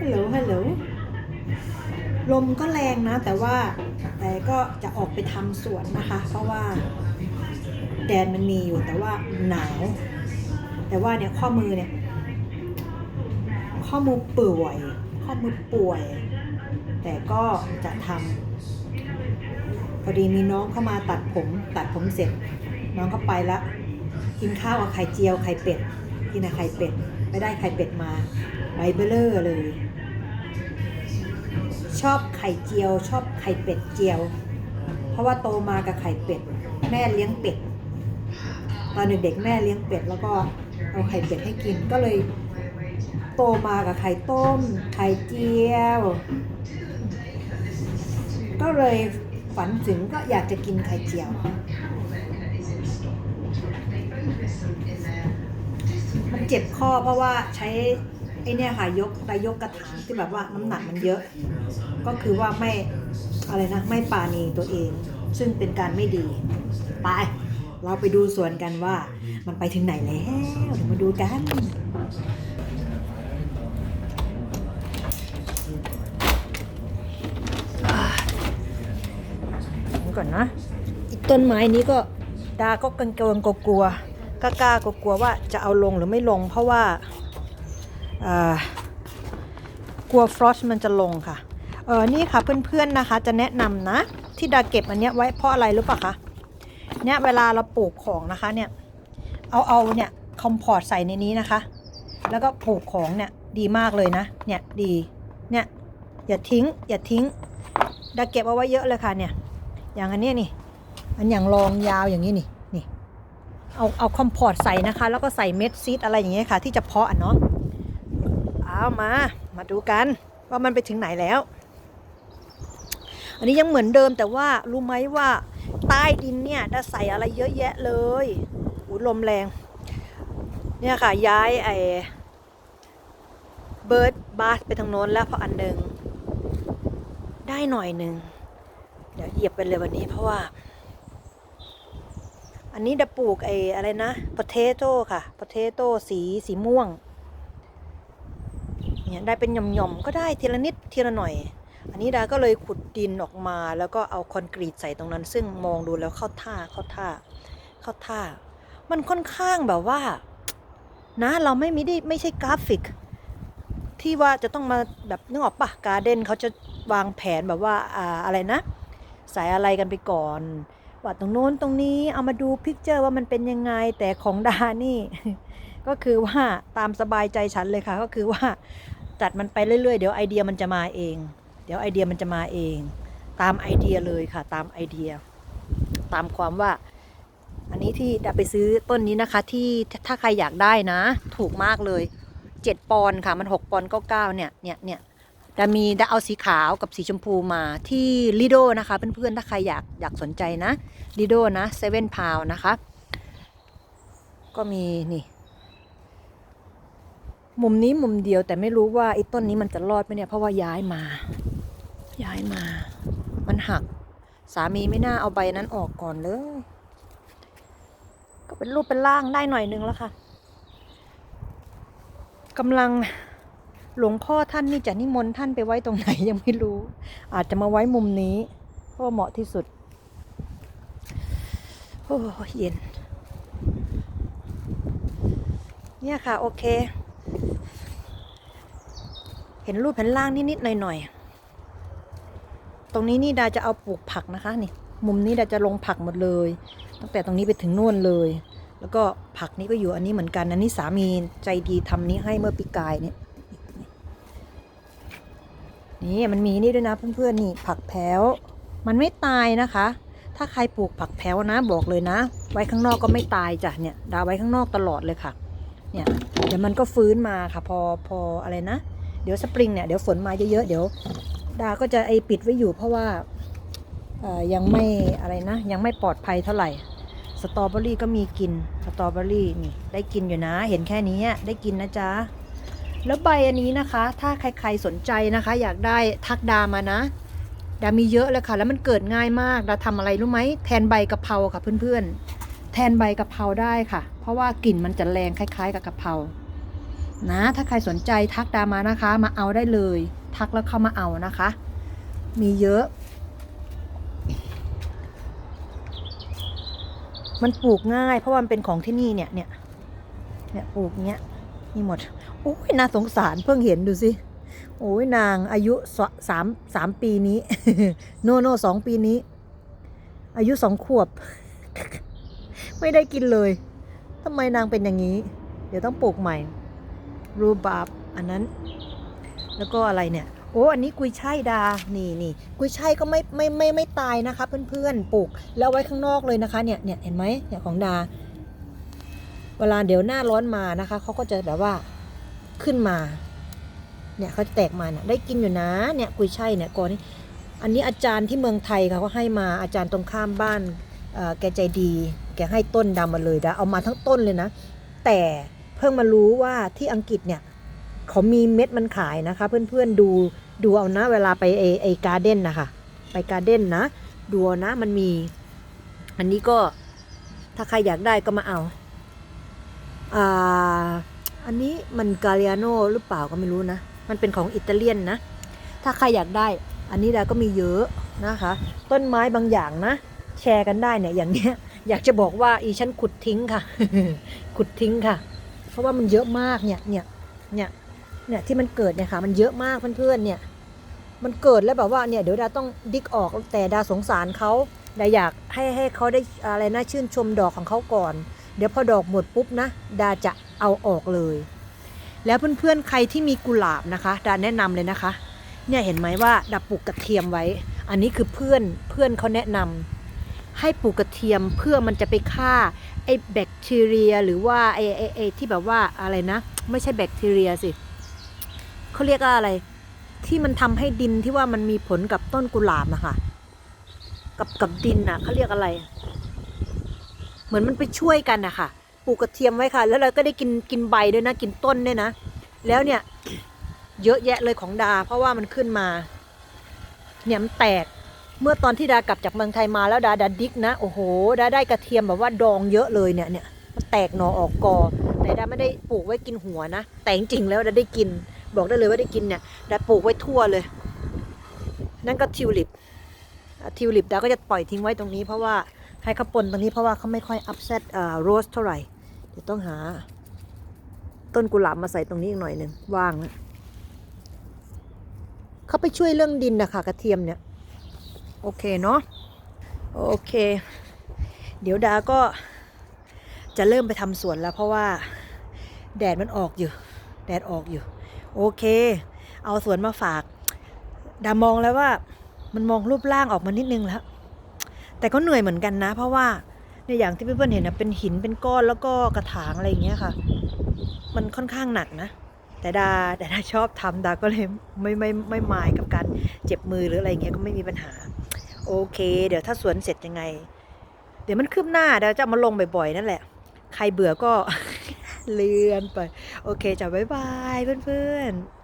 ฮัลโหลฮัลโหลลมก็แรงนะ แต่ว่าแต่ก็จะออกไปทำสวนนะคะ เพราะว่าแดดมันมีอยู่แต่ว่าหนาว แต่ว่าเนี่ยข้อมือเนี่ย ข้อมือป่วย ข้อมือป่วย แต่ก็จะทำพอดีมีน้องเข้ามาตัดผม ตัดผมเสร็จ น้องก็ไปแล้วกินข้าวกับไข่เจียวไข่เป็ดกินกับไข่เป็ด ไม่ได้ไข่เป็ดมาใบเบลเลอร์เลย ชอบไข่เจียว ชอบไข่เป็ดเจียว เพราะว่าโตมากับไข่เป็ด แม่เลี้ยงเป็ดตอนเด็กๆแม่เลี้ยงเป็ดแล้วก็เอาไข่เป็ดให้กินก็เลยโตมากับไข่ต้ม ไข่เจียว ก็เลยฝันถึงก็อยากจะกินไข่เจียว มันเจ็บข้อเพราะว่าใช้ไอเนี่ยค่ะยกไปยกกระถางที่แบบว่าน้ำหนักมันเยอะ ก็คือว่าไม่อะไรนะไม่ปาณีตัวเอง ซึ่งเป็นการไม่ดีไปเราไปดูสวนกันว่ามันไปถึงไหนแล้วมาดูกันก่อนนะต้นไม้นี้ก็ดาก็กังเกินกลัว กล้าๆกลัวว่าจะเอาลงหรือไม่ลง เพราะว่าากลัวฟรอสมันจะลงค่ะเออนี่ค่ะเพื่อนๆนะคะ จะแนะนำนะ ที่ดาเก็บอันเนี้ยไว้เพราะอะไรรู้ปะคะเนี่ยเวลาเราปลูกของนะคะเนี่ยเอาเอาเนี่ยคอมพอร์ตใส่ในนี้นะคะ แล้วก็ปลูกของเนี่ยดีมากเลยนะ เนี่ยดีเนี่ยอย่าทิ้งอย่าทิ้งดาเก็บเอาไว้เยอะเลยค่ะเนี่ยอย่างอันนี้นี่ อันอย่างรองยาวอย่างนี้นี่ เอาเอาคอมพอร์ตใส่นะคะ แล้วก็ใส่เม็ดซีดอะไรอย่างเงี้ยค่ะ ที่จะเพาะอะเนาะเอามา มาดูกันว่ามันไปถึงไหนแล้ว อันนี้ยังเหมือนเดิมแต่ว่ารู้ไหมว่าใต้ดินเนี่ยได้ใส่อะไรเยอะแยะเลยอูลมแรง เนี่ยค่ะย้ายไอ้เบิร์ดบาสไปทางโน้นแล้วเพราะอันหนึ่งได้หน่อยหนึ่งเดี๋ยวเหยียบไปเลยวันนี้เพราะว่า อันนี้จะปลูกไอ้อะไรนะ potato ค่ะ potato สีสีม่วง เนี่ยได้เป็นหย่อมๆ ก็ได้ทีละนิดทีละหน่อย อันนี้ดาก็เลยขุดดินออกมาแล้วก็เอาคอนกรีตใส่ตรงนั้น ซึ่งมองดูแล้วเข้าท่าเข้าท่าเข้าท่า มันค่อนข้างแบบว่า นะเราไม่มีได้ไม่ใช่กราฟิก ที่ว่าจะต้องมาแบบนึกออกปะการ์เด้นเขาจะวางแผนแบบว่าอ่าอะไรนะใส่อะไรกันไปก่อน ว่าตรงโน้นตรงนี้เอามาดูพิกเจอร์ว่ามันเป็นยังไงแต่ของดานี่ ก็คือว่าตามสบายใจฉันเลยค่ะ ก็คือว่าจัดมันไปเรื่อยๆ เดี๋ยวไอเดียมันจะมาเอง เดี๋ยวไอเดียมันจะมาเอง ตามไอเดียเลยค่ะ ตามไอเดีย ตามความว่า อันนี้ที่ดาไปซื้อต้นนี้นะคะ ที่ถ้าใครอยากได้นะ ถูกมากเลย 7 ปอนด์ค่ะมัน 6 ปอนด์ก็9เนี่ยเนี่ยเนี่ย ดามีดาเอาสีขาวกับสีชมพูมาที่ลิโดนะคะ เพื่อนๆ ถ้าใครอยากอยากสนใจนะลิโดนะเซเว่นพาวนะคะ ก็มีนี่ มุมนี้มุมเดียวแต่ไม่รู้ว่าไอ้ต้นนี้มันจะรอดไหมเนี่ย เพราะว่าย้ายมา ย้ายมา มันหัก สามีไม่น่าเอาใบนั้นออกก่อนเลย ก็เป็นรูปเป็นร่างได้หน่อยนึงแล้วค่ะกำลัง หลวงพ่อท่านนี่จะนิมนต์ท่านไปไว้ตรงไหนยังไม่รู้ อาจจะมาไว้มุมนี้ เพราะเหมาะที่สุด โอ้เย็น เนี่ยค่ะ โอเค เห็นรูปเห็นร่างนิดๆหน่อยๆ ตรงนี้นี่ดาจะเอาปลูกผักนะคะนี่ มุมนี้ดาจะลงผักหมดเลย ตั้งแต่ตรงนี้ไปถึงนู่นเลย แล้วก็ผักนี้ก็อยู่อันนี้เหมือนกัน อันนี้สามีใจดีทำนี้ให้เมื่อปีกายเนี่ย นี่มันมีนี่ด้วยนะเพื่อนๆนี่ผักแพ้ว มันไม่ตายนะคะ ถ้าใครปลูกผักแพ้วนะบอกเลยนะ ไว้ข้างนอกก็ไม่ตายจ้ะเนี่ยดาไว้ข้างนอกตลอดเลยค่ะ เนี่ยเดี๋ยวมันก็ฟื้นมาค่ะพอพออะไรนะ เดี๋ยวสปริงเนี่ยเดี๋ยวฝนมาเยอะๆเดี๋ยว ดาก็จะไอปิดไว้อยู่เพราะว่าเอ่อยังไม่อะไรนะ ยังไม่ปลอดภัยเท่าไหร่สตรอเบอรี่ก็มีกินสตรอเบอรี่นี่ได้กินอยู่นะ เห็นแค่นี้ได้กินนะจ๊ะ แล้วใบอันนี้นะคะ ถ้าใครๆสนใจนะคะ อยากได้ทักดามานะ ดามีเยอะเลยค่ะ แล้วมันเกิดง่ายมากดาทำอะไรรู้ไหมแทนใบกะเพราค่ะเพื่อนๆ แทนใบกะเพราได้ค่ะ เพราะว่ากลิ่นมันจะแรงคล้าย ๆ กับกะเพรานะ ถ้าใครสนใจทักดามานะคะ มาเอาได้เลย ทักแล้วเข้ามาเอานะคะ มีเยอะมันปลูกง่าย เพราะว่ามันเป็นของที่นี่เนี่ยเนี่ยเนี่ยปลูกเงี้ยนี่หมด โอ้ยน่าสงสารเพิ่งเห็นดูสิโอ้ยนางอายุสามสามปีนี้ โนโนสองปีนี้ อายุสองขวบ ไม่ได้กินเลยทำไมนางเป็นอย่างนี้ เดี๋ยวต้องปลูกใหม่ รูบาบอันนั้น แล้วก็อะไรเนี่ย โอ้อันนี้กุยช่ายดา นี่นี่กุยช่ายก็ไม่ไม่ไม่ไม่ตายนะคะ เพื่อนๆปลูกแล้วไว้ข้างนอกเลยนะคะเนี่ยเนี่ยเห็นไหมเนี่ยของดา เวลาเดี๋ยวหน้าร้อนมานะคะเขาก็จะแบบว่า ขึ้นมา เนี่ยเขาแตกมาเนี่ยได้กินอยู่นะ เนี่ยกุยช่ายเนี่ยก่อนนี้อันนี้อาจารย์ที่เมืองไทยค่ะเขาให้มาอาจารย์ตรงข้ามบ้านแกใจดี แกให้ต้นดำมาเลยนะเอามาทั้งต้นเลยนะ แต่เพิ่งมารู้ว่าที่อังกฤษเนี่ยเขามีเม็ดมันขายนะคะ เพื่อนๆดูดูเอานะเวลาไปไอไอการ์เด้นนะคะไปการ์เด้นนะ ดูเอานะมันมี อันนี้ก็ถ้าใครอยากได้ก็มาเอาอ่า อันนี้มันกาเลียโนหรือเปล่าก็ไม่รู้นะ มันเป็นของอิตาเลียนนะ ถ้าใครอยากได้ อันนี้ดาก็มีเยอะนะคะ ต้นไม้บางอย่างนะ แชร์กันได้เนี่ยอย่างเนี้ย อยากจะบอกว่าอีฉันขุดทิ้งค่ะ ขุดทิ้งค่ะ เพราะว่ามันเยอะมากเนี่ยเนี่ยเนี่ยเนี่ยที่มันเกิดเนี่ยค่ะ มันเยอะมากเพื่อนๆเนี่ย มันเกิดแล้วแบบว่าเนี่ยเดี๋ยวดาต้องดิกออกแต่ดาสงสารเขาดาอยากให้ให้เขาได้อะไรนะชื่นชมดอกของเขาก่อน เดี๋ยวพอดอกหมดปุ๊บนะ ดาจะเอาออกเลย แล้วเพื่อนๆใครที่มีกุหลาบนะคะ ดาแนะนำเลยนะคะ เนี่ยเห็นไหมว่าดับปลูกกระเทียมไว้ อันนี้คือเพื่อนเพื่อนเขาแนะนำให้ปลูกกระเทียมเพื่อมันจะไปฆ่าไอ้แบคทีเรียหรือว่าไอ้ไอ้ไอ้ที่แบบว่าอะไรนะ ไม่ใช่แบคทีเรียสิเขาเรียกว่าอะไร ที่มันทำให้ดินที่ว่ามันมีผลกับต้นกุหลาบนะคะกับกับดินน่ะเขาเรียกอะไร เหมือนมันไปช่วยกันนะคะปลูกกระเทียมไว้ค่ะ แล้วเราก็ได้กินกินใบด้วยนะ กินต้นด้วยนะ แล้วเนี่ยเยอะแยะเลยของดา เพราะว่ามันขึ้นมา เนี่ยมันแตก เมื่อตอนที่ดากลับจากเมืองไทยมาแล้วดาดาดิกนะ โอ้โห ดาได้กระเทียมแบบว่าดองเยอะเลยเนี่ยเนี่ยมันแตกหนอออกกอ แต่ดาไม่ได้ปลูกไว้กินหัวนะ แต่จริงๆแล้วดาได้กิน บอกได้เลยว่าได้กินเนี่ย ดาปลูกไว้ทั่วเลย นั่นก็ทิวลิป ทิวลิปดาก็จะปล่อยทิ้งไว้ตรงนี้เพราะว่า ให้เขาปนตรงนี้เพราะว่าเขาไม่ค่อยอัพเซตอ่าโรสเท่าไหร่ เดี๋ยวต้องหา ต้นกุหลาบมาใส่ตรงนี้อีกหน่อยหนึ่งว่างนะเขาไปช่วยเรื่องดินนะคะกระเทียมเนี่ย โอเคเนาะโอเค เดี๋ยวดาก็จะเริ่มไปทำสวนแล้วเพราะว่าแดดมันออกอยู่ แดดออกอยู่ โอเค เอาสวนมาฝาก ดามองแล้วว่ามันมองรูปร่างออกมานิดนึงแล้ว แต่ก็เหนื่อยเหมือนกันนะ เพราะว่าในอย่างที่เพื่อนๆเห็นนะเป็นหินเป็นก้อนแล้วก็กระถางอะไรอย่างเงี้ยค่ะ มันค่อนข้างหนักนะ แต่ดาแต่ดาชอบทำดาก็เลยไม่ไม่ไม่มายกับการเจ็บมือหรืออะไรเงี้ยก็ไม่มีปัญหา โอเค เดี๋ยวถ้าสวนเสร็จยังไง เดี๋ยวมันคืบหน้าเดี๋ยวจะมาลงบ่อยๆนั่นแหละ ใครเบื่อก็เลื่อนไป โอเคจ้ะบ๊ายบายเพื่อนๆ